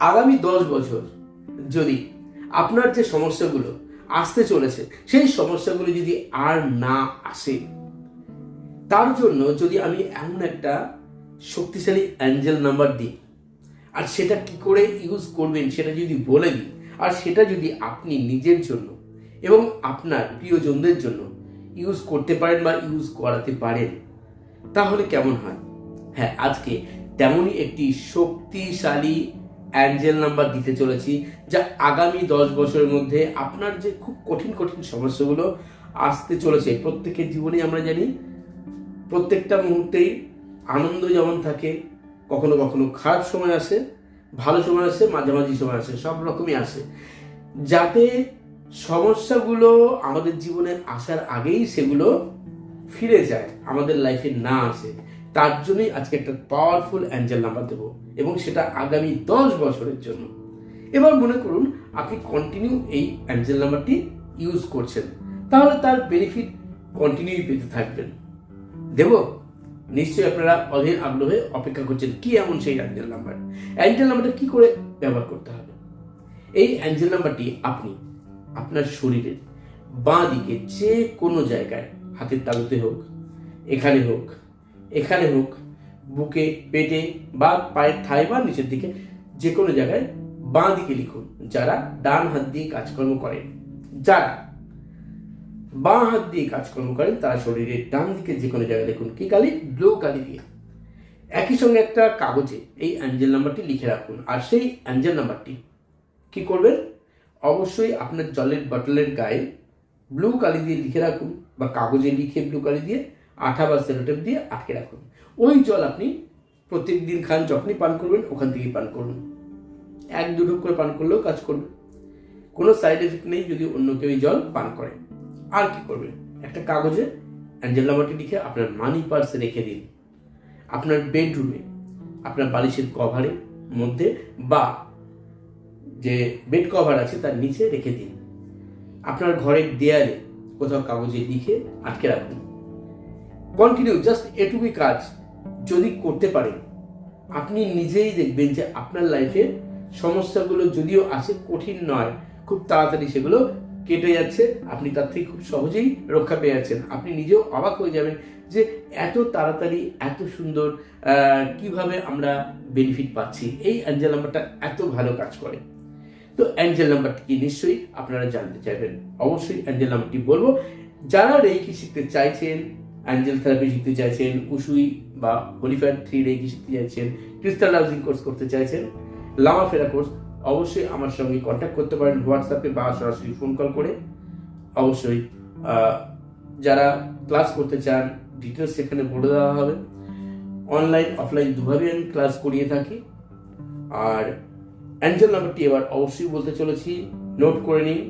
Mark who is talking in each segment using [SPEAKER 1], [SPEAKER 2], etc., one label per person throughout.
[SPEAKER 1] আগামী দশ বছর যদি আপনার যে সমস্যাগুলো আসতে চলেছে, সেই সমস্যাগুলো যদি আর না আসে, তার জন্য যদি আমি এমন একটা শক্তিশালী অ্যাঞ্জেল নাম্বার দিই, আর সেটা কি করে ইউজ করবেন সেটা যদি বলে দিই, আর সেটা যদি আপনি নিজের জন্য এবং আপনার প্রিয়জনদের জন্য ইউজ করতে পারেন বা ইউজ করাতে পারেন, তাহলে কেমন হয়? হ্যাঁ আজকে তেমনই একটি শক্তিশালী অ্যাঞ্জেল নাম্বার দিতে চলেছি, যা আগামী দশ বছরের মধ্যে আপনার যে খুব কঠিন কঠিন সমস্যাগুলো আসতে চলেছে, প্রত্যেকের জীবনে আমরা জানি, প্রত্যেকটা মুহূর্তেই আনন্দ যেমন থাকে, কখনো কখনো খারাপ সময় আসে, ভালো সময় আসে, মাঝামাঝি সময় আসে, সব রকমই আসে। যাতে সমস্যাগুলো আমাদের জীবনে আসার আগেই সেগুলো ফিরে যায়, আমাদের লাইফে না আসে। তার জন্যই আজকে একটা পাওয়ারফুল অ্যাঞ্জেল নাম্বার দেবো এবং সেটা আগামী দশ বছরের জন্য। এবার মনে করুন, আপনি কন্টিনিউ এই অ্যাঞ্জেল নাম্বারটি ইউজ করছেন। তাহলে তার বেনিফিট কন্টিনিউ পেতে থাকবেন। দেব? নিশ্চয়ই আপনারা অধীর আগ্রহে অপেক্ষা করছেন, কি এমন সেই অ্যাঞ্জেল নাম্বার অ্যাঞ্জেল নাম্বারটা কি করে ব্যবহার করতে হবে? এই অ্যাঞ্জেল নাম্বারটি আপনি আপনার শরীরের বাঁ দিকে যে কোনো জায়গায়, হাতের তালুতে হোক, এখানে হোক এখানে হোক, বুকে, পেটে বা পায়ের থায় বা নিচের দিকে যে কোনো জায়গায় বাঁ দিকে লিখুন, যারা ডান হাত দিয়ে কাজকর্ম করেন। যারা বাঁ হাত দিয়ে কাজকর্ম করেন, তারা শরীরের ডান দিকে যে কোনো জায়গায় লিখুন, কি কালি? ব্লু কালি দিয়ে। একই সঙ্গে একটা কাগজে এই অ্যাঞ্জেল নাম্বারটি লিখে রাখুন, আর সেই অ্যাঞ্জেল নাম্বারটি কি করবেন? অবশ্যই আপনার জলের বটলের গায়ে ব্লু কালি দিয়ে লিখে রাখুন, বা কাগজে লিখে ব্লু কালি দিয়ে আঠা বা সেলোটেপ দিয়ে আটকে রাখুন। ওই জল আপনি প্রত্যেক দিন খান, যখনই পান করবেন, ওখান থেকেই পান করুন। এক দু ঢোক করে পান করলেও কাজ করবে। কোনো সাইড এফেক্ট নেই যদি অন্য কেউ জল পান করে। আর কি করবেন? একটা কাগজে অ্যাঞ্জেল নাম্বারটি লিখে আপনার মানি পার্সে রেখে দিন। আপনার বেডরুমে আপনার বালিশের কভারের মধ্যে বা যে বেড কভার আছে তার নিচে রেখে দিন। আপনার ঘরের দেয়ালে কোথাও কাগজে লিখে আটকে রাখুন। কন্টিনিউ জাস্ট এটুকুই কাজ যদি করতে পারেন, আপনি নিজেই দেখবেন যে আপনার লাইফে সমস্যাগুলো যদিও আসে কঠিন নয়, খুব তাড়াতাড়ি সেগুলো কেটে যাচ্ছে, আপনি তার থেকে খুব সহজেই রক্ষা পেয়ে যাচ্ছেন। আপনি নিজেও অবাক হয়ে যাবেন যে এত তাড়াতাড়ি, এত সুন্দর কীভাবে আমরা বেনিফিট পাচ্ছি। এই অ্যাঞ্জেল নাম্বারটা এত ভালো কাজ করে। তো অ্যাঞ্জেল নাম্বারটি কি? নিশ্চয়ই আপনারা জানতে চাইবেন। অবশ্যই অ্যাঞ্জেল নাম্বারটি বলব। যারা রেকি শিখতে চাইছেন অ্যাঞ্জেল থেরাপি শিখতে চাইছেন, উসুই বা হলিফায়ার থ্রি রেকি শিখতে চাইছেন, ক্রিস্টাল হাউজিং কোর্স করতে চাইছেন, লামা ফেরা কোর্স, অবশ্যই আমার সঙ্গে কন্ট্যাক্ট করতে পারেন হোয়াটসঅ্যাপে বা সরাসরি ফোন কল করে। অবশ্যই যারা ক্লাস করতে চান ডিটেলস সেখানে বলে দেওয়া হবে। অনলাইন অফলাইন দুভাবে আমি ক্লাস করিয়ে থাকি। আর অ্যাঞ্জেল নাম্বারটি এবার অবশ্যই বলতে চলেছি নোট করে নিন।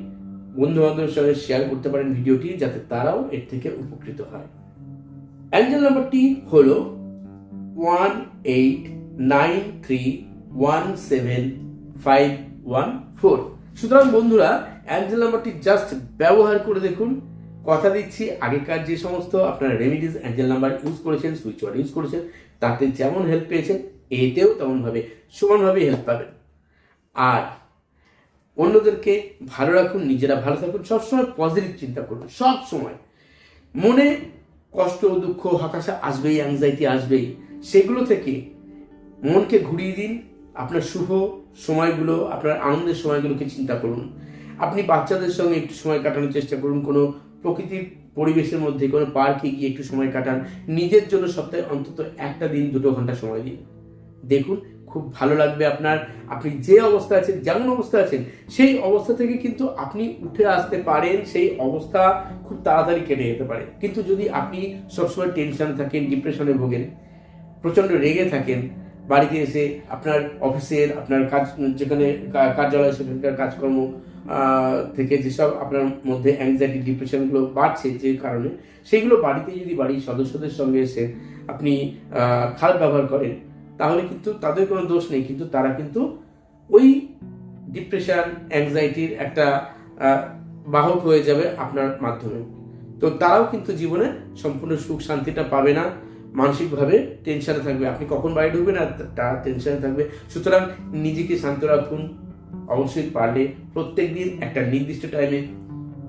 [SPEAKER 1] বন্ধু বান্ধবের সঙ্গে শেয়ার করতে পারেন ভিডিওটি, যাতে তারাও এর থেকে উপকৃত হয়। অ্যাঞ্জেল নাম্বারটি হল one eight nine three one seven five one four. সুতরাং বন্ধুরা, অ্যাঞ্জেল নাম্বারটি জাস্ট ব্যবহার করে দেখুন। কথা দিচ্ছি, আগেকার যে সমস্ত আপনারা রেমিডিস অ্যাঞ্জেল নাম্বার ইউজ করেছেন, সুইচ ওয়ার্ড ইউজ করেছেন, তাতে যেমন হেল্প পেয়েছেন, এতেও তেমনভাবে সমানভাবে হেল্প পাবেন। আর অন্যদেরকে ভালো রাখুন, নিজেরা ভালো থাকুন, সবসময় পজিটিভ চিন্তা করুন সব সময় মনে কষ্ট, দুঃখ, হতাশা আসবেই অ্যাংজাইটি আসবেই। সেগুলো থেকে মনকে ঘুরিয়ে দিন। আপনার শুভ সময়গুলো, আপনার আনন্দের সময়গুলোকে চিন্তা করুন। আপনি বাচ্চাদের সঙ্গে একটু সময় কাটানোর চেষ্টা করুন। কোনো প্রকৃতির পরিবেশের মধ্যে, কোনো পার্কে গিয়ে একটু সময় কাটান। নিজের জন্য সপ্তাহে অন্তত একটা দিন দুটো ঘণ্টা সময় দিন। দেখুন খুব ভালো লাগবে আপনার। আপনি যে অবস্থা আছেন, যেমন অবস্থা আছেন, সেই অবস্থা থেকে কিন্তু আপনি উঠে আসতে পারেন, সেই অবস্থা খুব তাড়াতাড়ি কেটে যেতে পারে। কিন্তু যদি আপনি সবসময় টেনশন থাকেন ডিপ্রেশনে ভোগেন, প্রচণ্ড রেগে থাকেন, বাড়িতে এসে আপনার অফিসের, আপনার কাজ, যেখানে কার্যালয়, সেখানকার কাজকর্ম থেকে যেসব আপনার মধ্যে অ্যাংজাইটি ডিপ্রেশনগুলো বাড়ছে যে কারণে, সেগুলো বাড়িতে যদি বাড়ির সদস্যদের সঙ্গে এসে আপনি খারাপ ব্যবহার করেন তাহলে কিন্তু তাদের কোনো দোষ নেই, কিন্তু তারা কিন্তু ওই ডিপ্রেশন অ্যাংজাইটির একটা বাহক হয়ে যাবে আপনার মাধ্যমে। তো তারাও কিন্তু জীবনে সম্পূর্ণ সুখ শান্তিটা পাবে না, মানসিকভাবে টেনশনে থাকবে। আপনি কখন বাড়ি ঢুকবেন আর তার টেনশনে থাকবে। সুতরাং নিজেকে শান্ত রাখুন, অবশ্যই পারলে প্রত্যেক দিন একটা নির্দিষ্ট টাইমে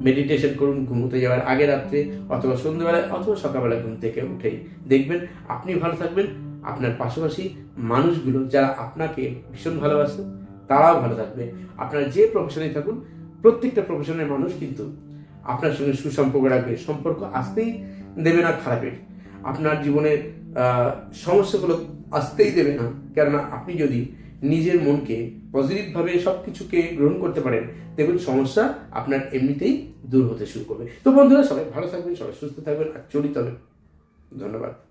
[SPEAKER 1] মেডিটেশন করুন, ঘুমোতে যাওয়ার আগে রাত্রে অথবা সন্ধ্যেবেলায় অথবা সকালবেলা ঘুম থেকে উঠেই দেখবেন। আপনি ভালো থাকবেন আপনার পাশাপাশি মানুষগুলো যারা আপনাকে ভীষণ ভালোবাসে, তারাও ভালো থাকবে। আপনার যে প্রফেশনে থাকুন, প্রত্যেকটা প্রফেশনের মানুষ কিন্তু আপনার সঙ্গে সুসম্পর্ক রাখবে। সম্পর্ক আসতেই দেবে না, খারাপের। আপনার জীবনের সমস্যাগুলো আসতেই দেবে না। কেননা আপনি যদি নিজের মনকে পজিটিভভাবে সব কিছুকে গ্রহণ করতে পারেন দেখবেন সমস্যা আপনার এমনিতেই দূর হতে শুরু করবে। তো বন্ধুরা, সবাই ভালো থাকবেন, সবাই সুস্থ থাকবেন, আর চলিত হবে। ধন্যবাদ।